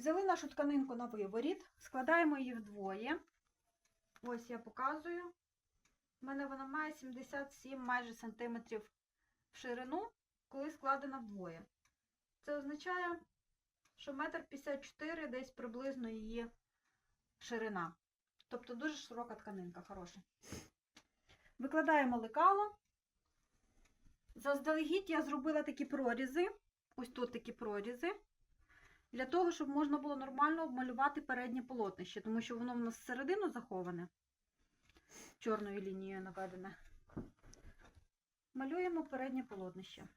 Взяли нашу тканинку на виворіт, складаємо її вдвоє. Ось я показую. У мене вона має 77 майже сантиметрів в ширину, коли складена вдвоє. Це означає, що метр 54 десь приблизно її ширина. Тобто дуже широка тканинка, хороша. Викладаємо лекало. Заздалегідь я зробила такі прорізи. Ось тут такі прорізи. Для того, щоб можна було нормально обмалювати переднє полотнище, тому що воно в нас всередину заховане, чорною лінією наведене. Малюємо переднє полотнище.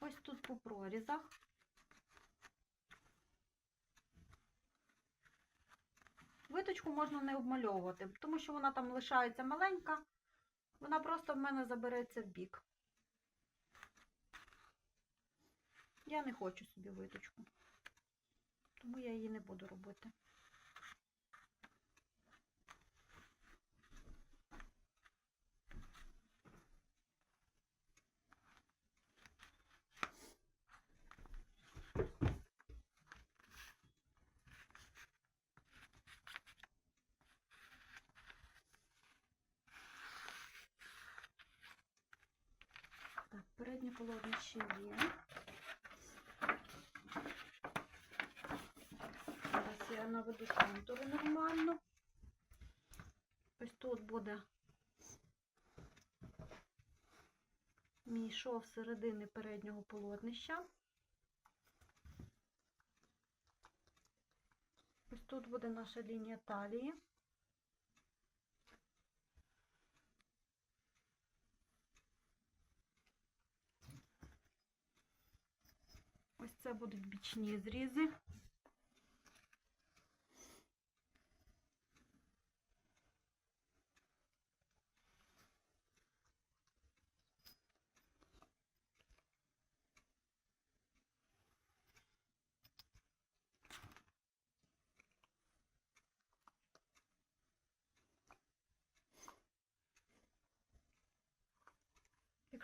Ось тут по прорізах. Виточку можна не обмальовувати, тому що вона там лишається маленька, вона просто в мене забереться в бік. Я не хочу собі виточку, тому я її не буду робити. Так, переднє полотнище є. Зараз я наведу контури нормально. Буде мій шов середини переднього полотнища. Ось тут буде наша лінія талії. Ось це будуть бічні зрізи.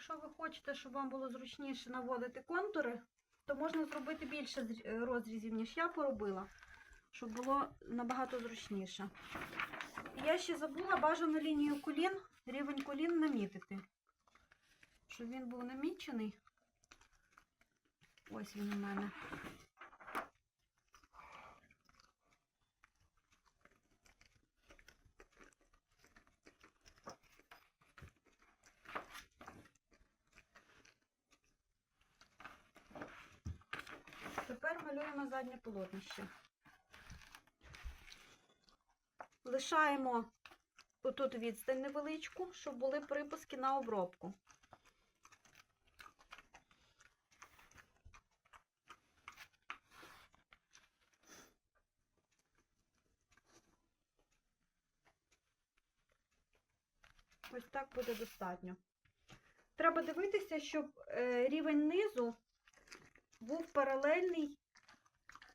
Якщо ви хочете, щоб вам було зручніше наводити контури, то можна зробити більше е, розрізів, ніж я поробила, щоб було набагато зручніше. Я ще забула бажану лінію колін, рівень колін намітити. Щоб він був намічений. Ось він у мене. Тепер малюємо заднє полотнище. Лишаємо отут відстань невеличку, щоб були припуски на обробку. Ось так буде достатньо. Треба дивитися, щоб е, рівень низу був паралельний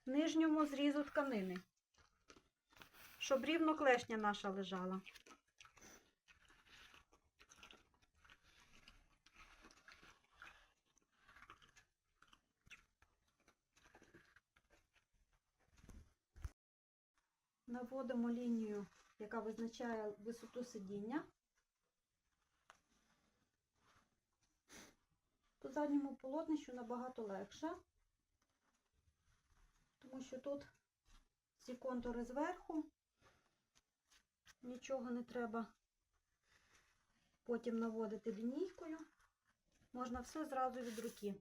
нижньому зрізу тканини, щоб рівно клешня наша лежала. Наводимо лінію, яка визначає висоту сидіння. По задньому полотнищу набагато легше, тому що тут ці контури зверху, нічого не треба потім наводити лінійкою, можна все зразу від руки.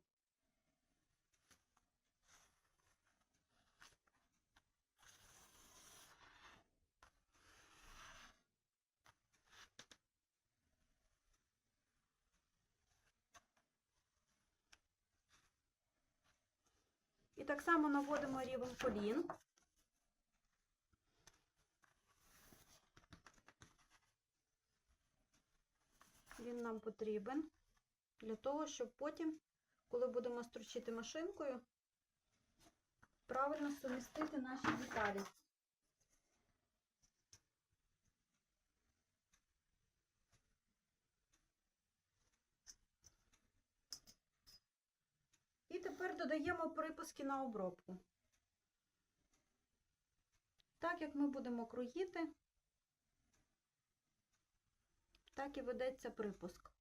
Так само наводимо рівень колін. Він нам потрібен для того, щоб потім, коли будемо стручити машинкою, правильно сумістити наші деталі. тепер додаємо припуски на обробку. Так як ми будемо круїти, так і ведеться припуск.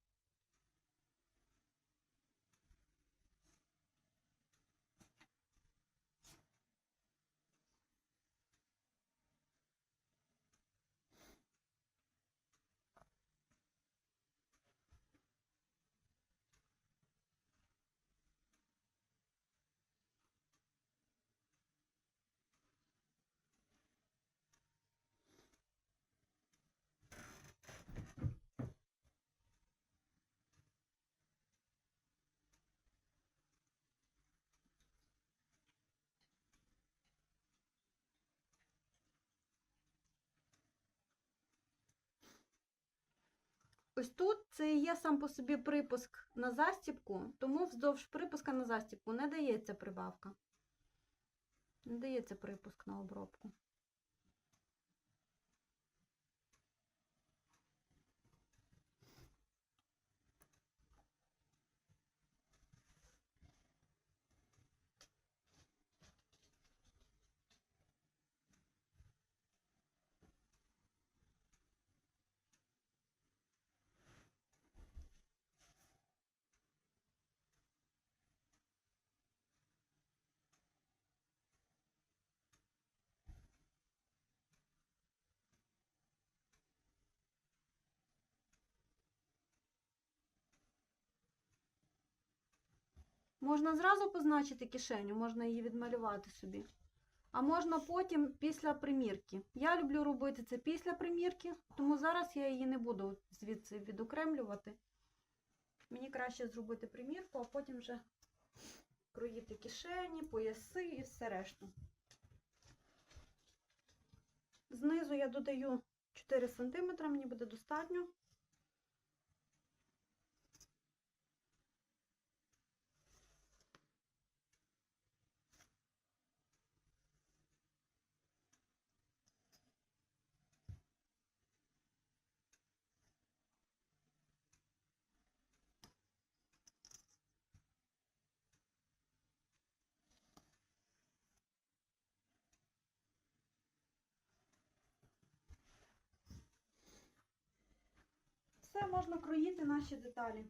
Ось тут це і є сам по собі припуск на застібку, тому вздовж припуска на застібку не дається прибавка. Не дається припуск на обробку. Можна зразу позначити кишеню, можна її відмалювати собі. А можна потім після примірки. Я люблю робити це після примірки, тому зараз я її не буду звідси відокремлювати. Мені краще зробити примірку, а потім вже кроїти кишені, пояси і все решту. Знизу я додаю 4 см, мені буде достатньо. Можна кроїти наші деталі.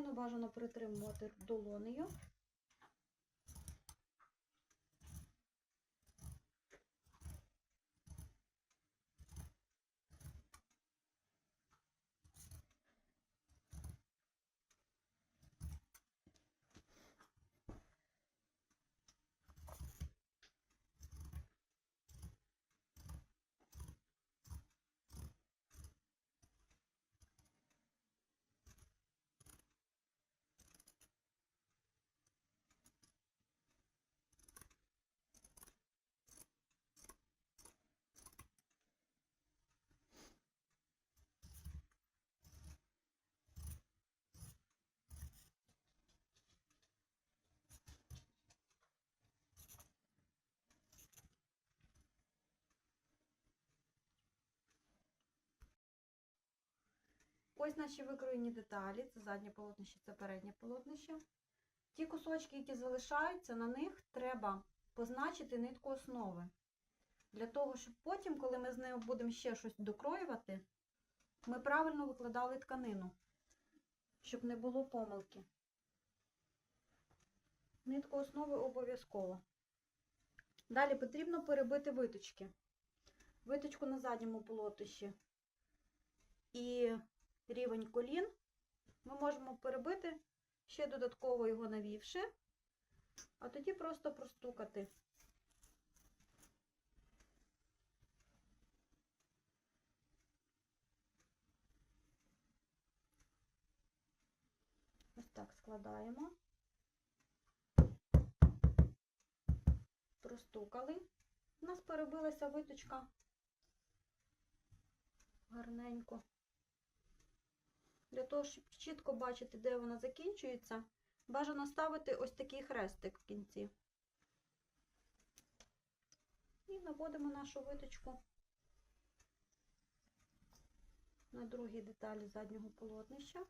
Тканину бажано притримувати долонею. Ось наші викроєні деталі. Це заднє полотнище, це переднє полотнище. Ті кусочки, які залишаються, на них треба позначити нитку основи. Для того, щоб потім, коли ми з нею будемо ще щось докроювати, ми правильно викладали тканину, щоб не було помилки. Нитку основи обов'язково. Далі потрібно перебити виточки. Виточку на задньому полотнищі і рівень колін, ми можемо перебити, ще додатково його навівши, а тоді просто простукати. Ось так складаємо, простукали. У нас перебилася виточка гарненько. Для того, щоб чітко бачити, де вона закінчується, бажано ставити ось такий хрестик в кінці. І наводимо нашу виточку на другій деталі заднього полотнища.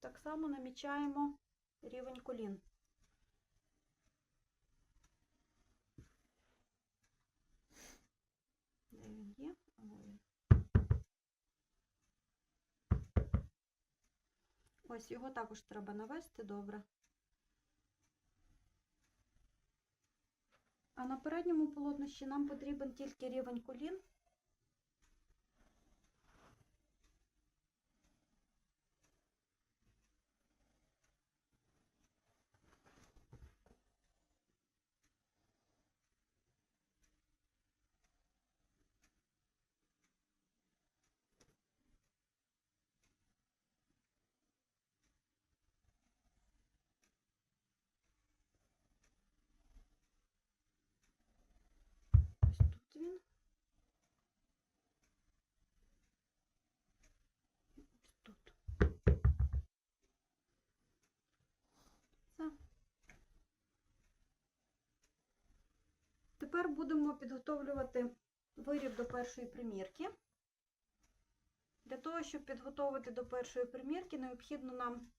Так само намічаємо рівень колін. Де він є? О, він. Ось його також треба навести добре. А на передньому полотнищі нам потрібен тільки рівень колін. Ось тут він. Ось тут. Все. Тепер будемо підготовлювати виріб до першої примірки. Для того, щоб підготувати до першої примірки, необхідно нам.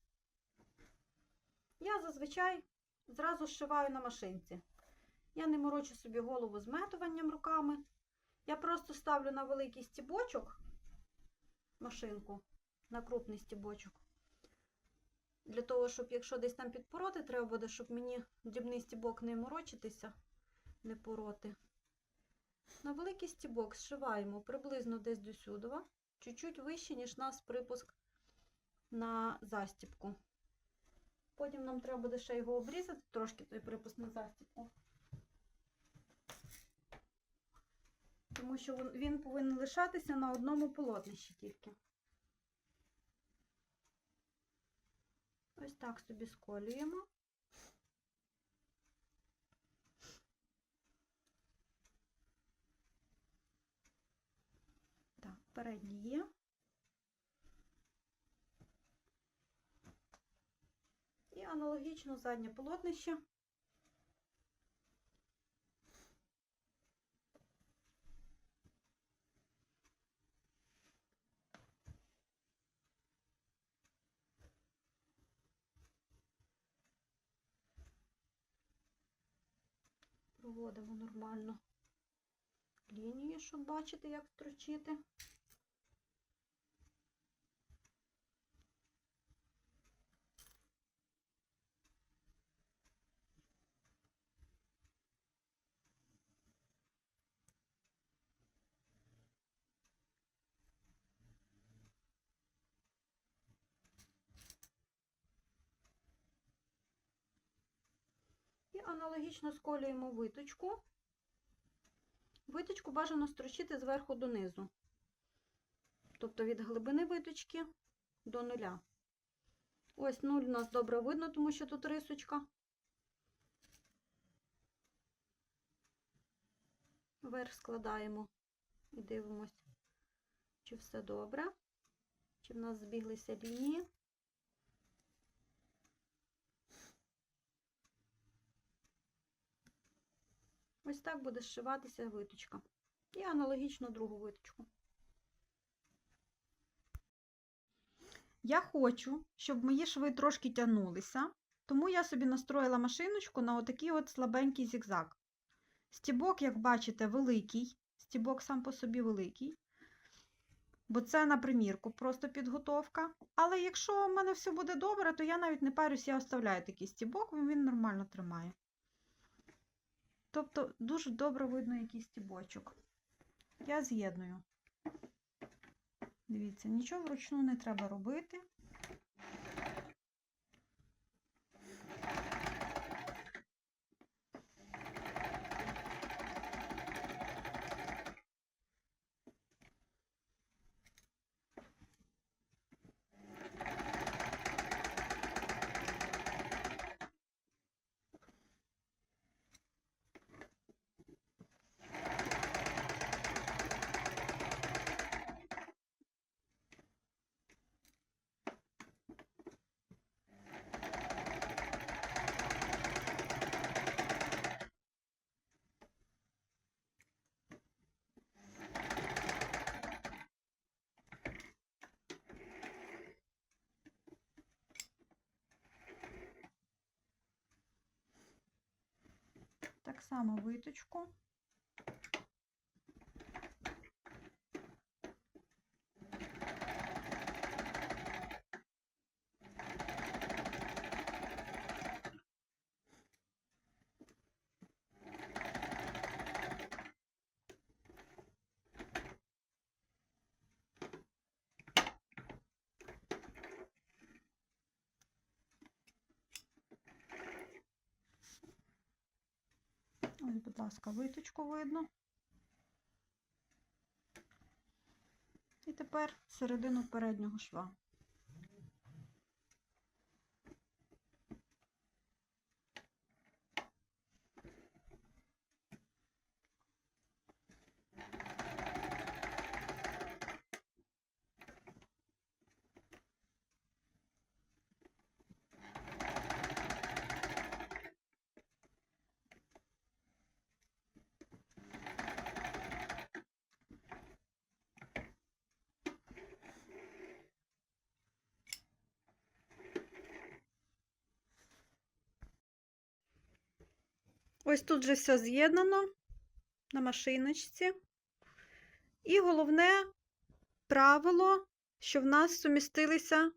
Я зазвичай зразу зшиваю на машинці. Я не морочу собі голову зметуванням руками. Я просто ставлю на великий стібочок машинку, на крупний стібочок. Для того, щоб якщо десь там підпороти треба буде, щоб мені дрібний стібок не морочитися, не пороти. На великий стібок зшиваємо приблизно десь до сюди, чуть-чуть вище, ніж нас припуск на застібку. Потім нам треба буде ще його обрізати, трошки той припуск на застібку. Тому що він повинен лишатися на одному полотнищі тільки. Ось так собі сколюємо. Так. І аналогічно заднє полотнище. Проводимо нормально лінію, щоб бачити, як строчити. Аналогічно сколюємо виточку. Виточку бажано строчити зверху донизу. Тобто від глибини виточки до нуля. Ось нуль у нас добре видно, тому що тут рисочка. Вверх складаємо і дивимось, чи все добре, чи в нас збіглися лінії. Ось так буде зшиватися виточка. І аналогічно другу виточку. Я хочу, щоб мої шви трошки тягнулися, тому я собі настроїла машиночку на отакий от слабенький зігзаг. Стібок, як бачите, великий, стібок сам по собі великий, бо це на примірку просто підготовка. Але якщо в мене все буде добре, то я навіть не парюсь, я оставляю такий стібок, він нормально тримає. Тобто дуже добре видно якийсь стібочок. Я з'єдную. Дивіться, нічого вручну не треба робити. Само виточку. Ось, будь ласка, виточку видно. І тепер середину переднього шва. Ось тут вже все з'єднано на машиночці. І головне правило, що в нас сумістилися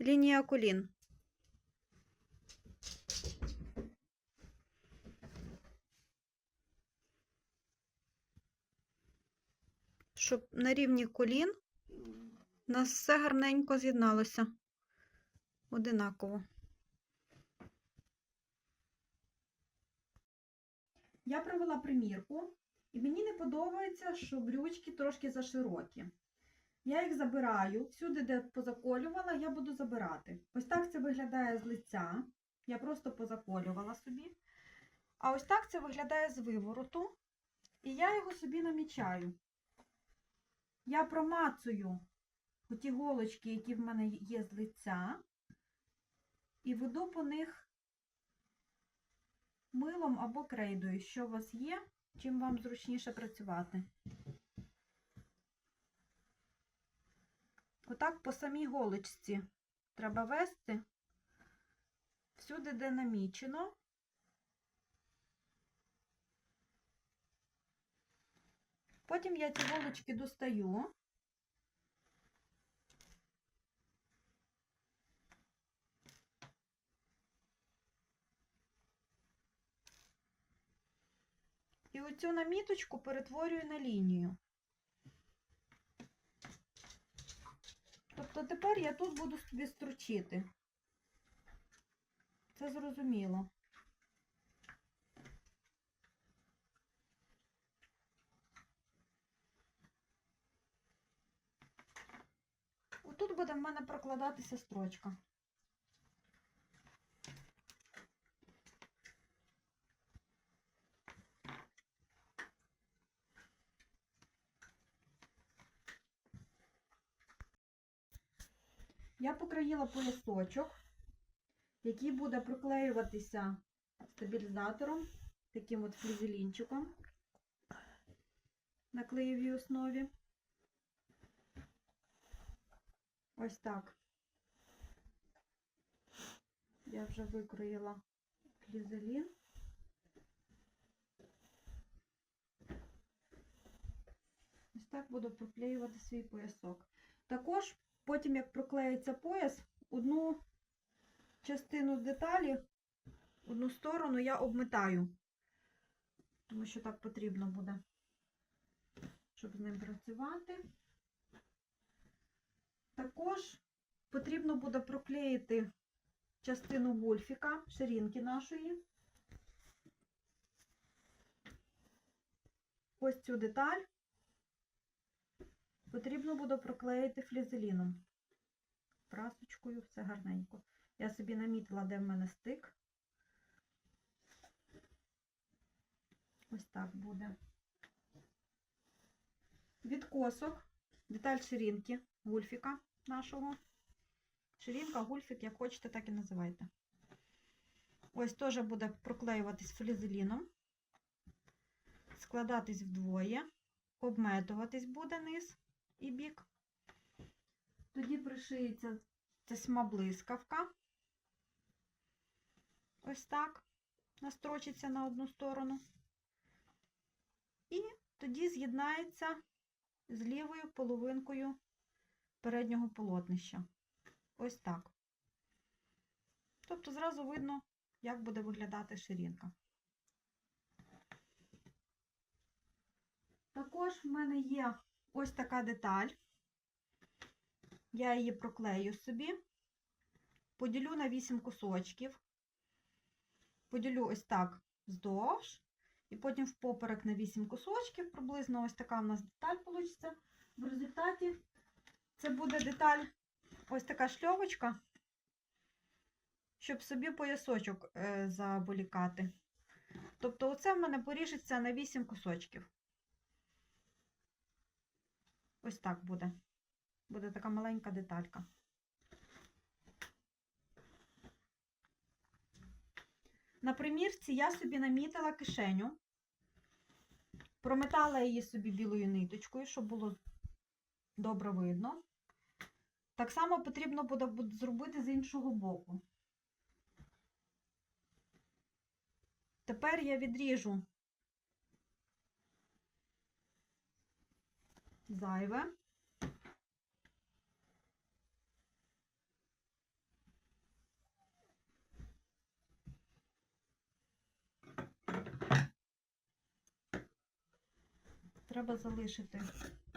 лінія колін. Щоб на рівні колін у нас все гарненько з'єдналося одинаково. Я провела примірку, і мені не подобається, що брючки трошки заширокі. Я їх забираю. Всюди, де позаколювала, я буду забирати. Ось так це виглядає з лиця. Я просто позаколювала собі. А ось так це виглядає з вивороту. І я його собі намічаю. Я промацую оті голочки, які в мене є з лиця, і веду по них милом або крейдою, що у вас є, чим вам зручніше працювати. Отак по самій голочці треба вести всюди, де намічено. Потім я ці голочки достаю. І оцю наміточку перетворюю на лінію. Тобто тепер я тут буду собі стручити. Це зрозуміло. Отут буде в мене прокладатися строчка. Я покроїла поясочок, який буде проклеюватися стабілізатором, таким от флізелінчиком на клеєвій основі. Ось так. Я вже викроїла флізелін. Ось так буду проклеювати свій поясок. Також Потім, як проклеїться пояс, одну частину деталі, одну сторону я обмитаю, тому що так потрібно буде, щоб з ним працювати. Також потрібно буде проклеїти частину вульфіка, ширинки нашої. Ось цю деталь потрібно буде проклеїти флізеліном. Прасочкою, все гарненько. Я собі намітила, де в мене стик. Ось так буде. Відкосок, деталь ширинки, гульфіка нашого. Ширинка, гульфік, як хочете, так і називайте. Ось теж буде проклеюватись флізеліном, складатись вдвоє, обметуватись буде низ і бік. Тоді пришиється тесьма блискавка. Ось так. настрочиться на одну сторону. І тоді з'єднається з лівою половинкою переднього полотнища. Ось так. Тобто зразу видно, як буде виглядати ширинка. Також в мене є ось така деталь. Я її проклею собі, поділю на 8 кусочків, поділю ось так вздовж, і потім в поперек на 8 кусочків. Приблизно ось така у нас деталь вийде. В результаті це буде деталь, ось така шльовочка, щоб собі поясочок е, заболікати. Тобто, оце в мене поріжеться на 8 кусочків. Ось так буде. Буде така маленька деталька. На примірці я собі намітила кишеню, прометала її собі білою ниточкою, щоб було добре видно. Так само потрібно буде зробити з іншого боку. Тепер я відріжу зайве. Треба залишити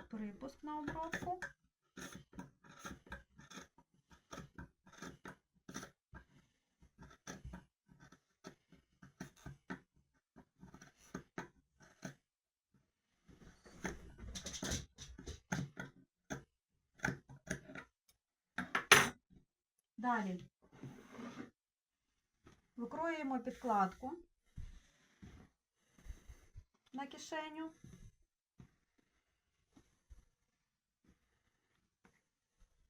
припуск на обробку. Далі викроюємо підкладку на кишеню.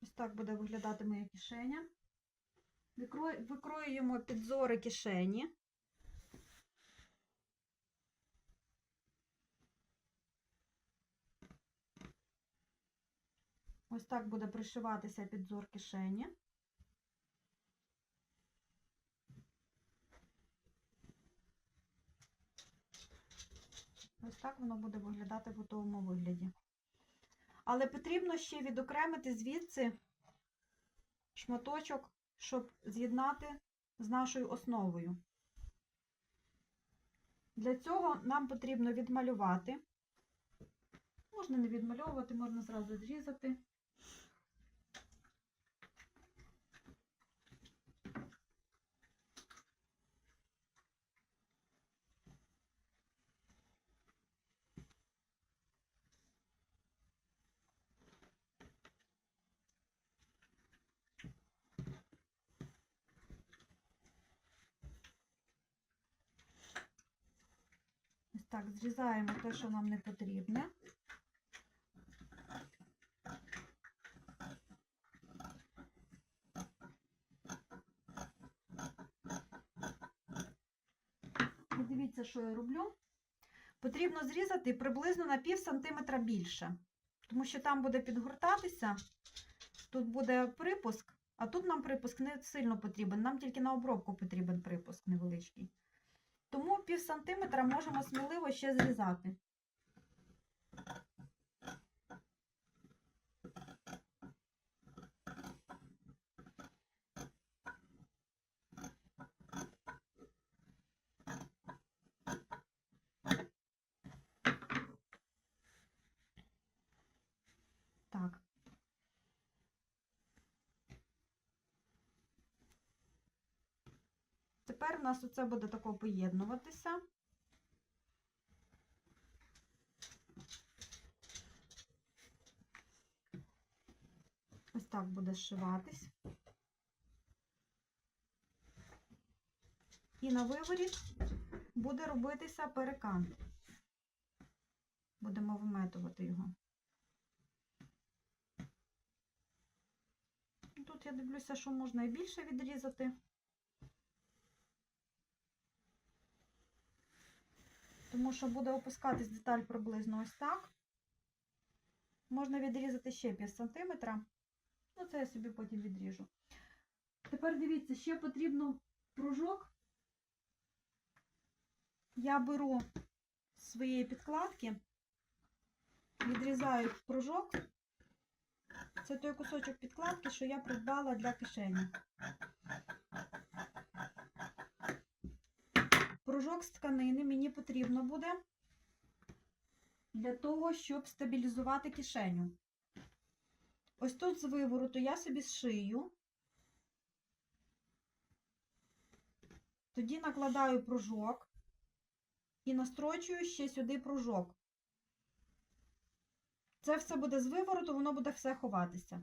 Ось так буде виглядати моя кишеня. Викроюємо підзори кишені. Ось так буде пришиватися підзор кишені. Ось так воно буде виглядати в готовому вигляді. Але потрібно ще відокремити звідси шматочок, щоб з'єднати з нашою основою. Для цього нам потрібно відмалювати. Можна не відмальовувати, можна зразу зрізати. Так, зрізаємо те, що нам не потрібне. І дивіться, що я роблю. Потрібно зрізати приблизно на пів сантиметра більше, тому що там буде підгортатися, тут буде припуск, а тут нам припуск не сильно потрібен, нам тільки на обробку потрібен припуск невеличкий. Тому пів сантиметра можемо сміливо ще зрізати. Так. Тепер у нас оце буде тако поєднуватися. Ось так буде зшиватись. І на виворіт буде робитися перекан. Будемо виметувати його. Тут я дивлюся, що можна і більше відрізати. Тому що буде опускатись деталь приблизно ось так. Можна відрізати ще пів сантиметра. Ну, це я собі потім відріжу. Тепер дивіться, ще потрібно пружок я беру своєї підкладки, відрізаю пружок. Це той кусочок підкладки, що я придбала для кишені. Пружок з тканини мені потрібно буде для того, щоб стабілізувати кишеню. Ось тут з вивороту я собі зшию. Тоді накладаю пружок і настрочую ще сюди пружок. Це все буде з вивороту, воно буде все ховатися.